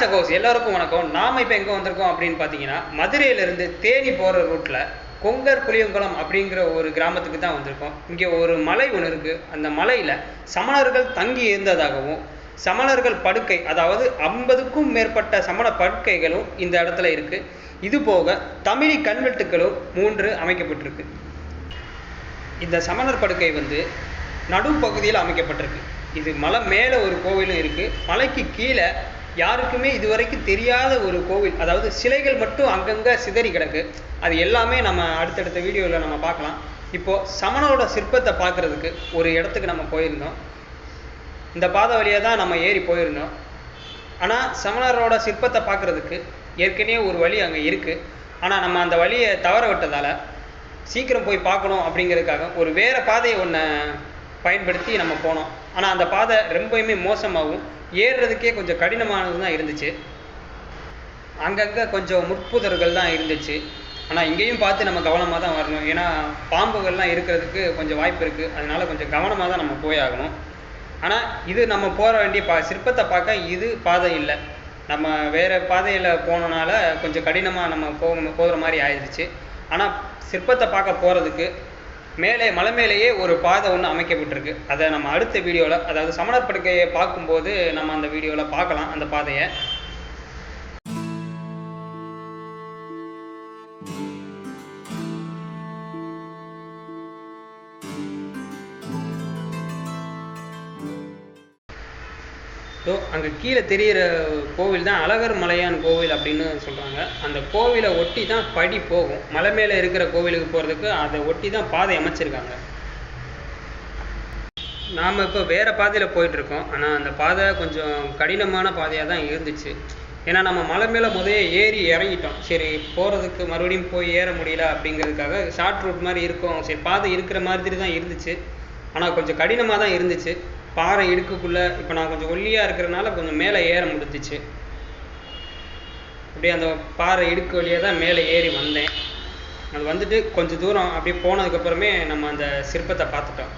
சகோஸ் எல்லாருக்கும் வணக்கம். நாம் இப்போ எங்கே வந்திருக்கோம் அப்படின்னு பார்த்தீங்கன்னா மதுரையிலேருந்து தேனி போகிற ரூட்டில் கொங்கர் புளியங்குளம் அப்படிங்கிற ஒரு கிராமத்துக்கு தான் வந்திருக்கோம். இங்கே ஒரு மலை ஒன்று இருக்குது அந்த மலையில் சமணர்கள் தங்கி இருந்ததாகவும் சமணர்கள் படுக்கை அதாவது ஐம்பதுக்கும் மேற்பட்ட சமண படுக்கைகளும் இந்த இடத்துல இருக்குது இது போக தமிழி கல்வெட்டுகளும் மூன்று அமைக்கப்பட்டிருக்கு. இந்த சமணர் படுக்கை வந்து நடுப்பகுதியில் அமைக்கப்பட்டிருக்கு. இது மலை மேலே ஒரு கோவிலும் இருக்குது மலைக்கு கீழே யாருக்குமே இதுவரைக்கும் தெரியாத ஒரு கோவில் அதாவது சிலைகள் மட்டும் அங்கங்கே சிதறி கிடக்கு. அது எல்லாமே நம்ம அடுத்தடுத்த வீடியோவில் நம்ம பார்க்கலாம். இப்போது சமணரோட சிற்பத்தை பார்க்குறதுக்கு ஒரு இடத்துக்கு நம்ம போயிருந்தோம். இந்த பாதை வழியாக தான் நம்ம ஏறி போயிருந்தோம். ஆனால் சமணரோட சிற்பத்தை பார்க்குறதுக்கு ஏற்கனவே ஒரு வழி அங்கே இருக்குது ஆனால் நம்ம அந்த வழியை தவற விட்டதால் சீக்கிரம் போய் பார்க்கணும் அப்படிங்கிறதுக்காக ஒரு வேறு பாதையை ஒன்றை பயன்படுத்தி நம்ம போனோம். ஆனால் அந்த பாதை ரொம்பவுமே மோசமாகவும் ஏறுறதுக்கே கொஞ்சம் கடினமானது தான் இருந்துச்சு. அங்கங்கே கொஞ்சம் முட்புதர்கள் தான் இருந்துச்சு. ஆனால் இங்கேயும் பார்த்து நம்ம கவனமாக தான் வரணும். ஏன்னா பாம்புகள்லாம் இருக்கிறதுக்கு கொஞ்சம் வாய்ப்பு இருக்குது அதனால் கொஞ்சம் கவனமாக தான் நம்ம போய் ஆகணும். ஆனால் இது நம்ம போக வேண்டிய பா சிற்பத்தை பார்க்க இது பாதை இல்லை. நம்ம வேறு பாதையில் போனனால கொஞ்சம் கடினமாக நம்ம போக போகிற மாதிரி ஆயிடுச்சு ஆனால் சிற்பத்தை பார்க்க போகிறதுக்கு மேலே மலை மேலேயே ஒரு பாதை ஒன்று அமைக்கப்பட்டிருக்கு. அதை நம்ம அடுத்த வீடியோவில் அதாவது சமணர் படுக்கையை பார்க்கும்போது நம்ம அந்த வீடியோவில் பார்க்கலாம் அந்த பாதையை. ஸோ அங்கே கீழே தெரிகிற கோவில் தான் அழகர் மலையான் கோவில் அப்படின்னு சொல்கிறாங்க அந்த கோவிலை ஒட்டி தான் படி போகும். மலை மேலே இருக்கிற கோவிலுக்கு போகிறதுக்கு அதை ஒட்டி தான் பாதை அமைச்சிருக்காங்க. நாம் இப்போ வேறு பாதையில் போயிட்டுருக்கோம். ஆனால் அந்த பாதை கொஞ்சம் கடினமான பாதையாக தான் இருந்துச்சு. ஏன்னா நம்ம மலை மேலே முதல்ல ஏறி இறங்கிட்டோம். சரி போகிறதுக்கு மறுபடியும் போய் ஏற முடியல அப்படிங்கிறதுக்காக ஷார்ட் ரூட் மாதிரி இருக்கும். சரி பாதை இருக்கிற மாதிரி தான் இருந்துச்சு. ஆனால் கொஞ்சம் கடினமாக தான் இருந்துச்சு. பாறை இடுக்குக்குள்ளே இப்போ நான் கொஞ்சம் ஒல்லியாக இருக்கிறனால கொஞ்சம் மேலே ஏற முடிஞ்சிச்சு. அப்படியே அந்த பாறை இடுக்கு வழியாக தான் மேலே ஏறி வந்தேன். அது வந்துட்டு கொஞ்சம் தூரம் அப்படியே போனதுக்கப்புறமே நம்ம அந்த சிற்பத்தை பார்த்துட்டோம்.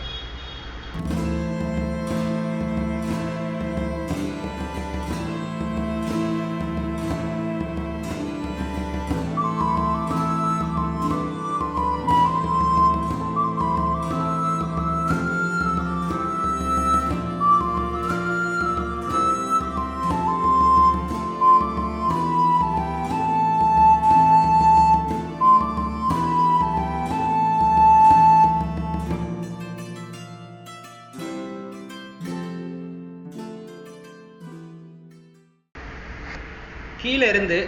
கீழே இருந்து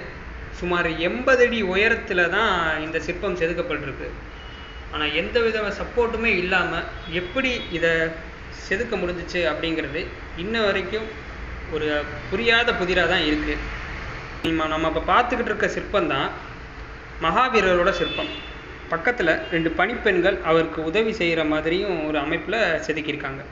சுமார் எண்பது அடி உயரத்தில் தான் இந்த சிற்பம் செதுக்கப்பட்டிருக்கு. ஆனால் எந்த வித சப்போர்ட்டுமே இல்லாமல் எப்படி இதை செதுக்க முடிஞ்சிச்சு அப்படிங்கிறது இன்ன வரைக்கும் ஒரு புரியாத புதிராக தான் இருக்குது நம்ம இப்போ பார்த்துக்கிட்டு இருக்க சிற்பம் தான் மகாவீரரோட சிற்பம். பக்கத்தில் ரெண்டு பணிப்பெண்கள் அவருக்கு உதவி செய்கிற மாதிரியும் ஒரு அமைப்பில் செதுக்கியிருக்காங்க.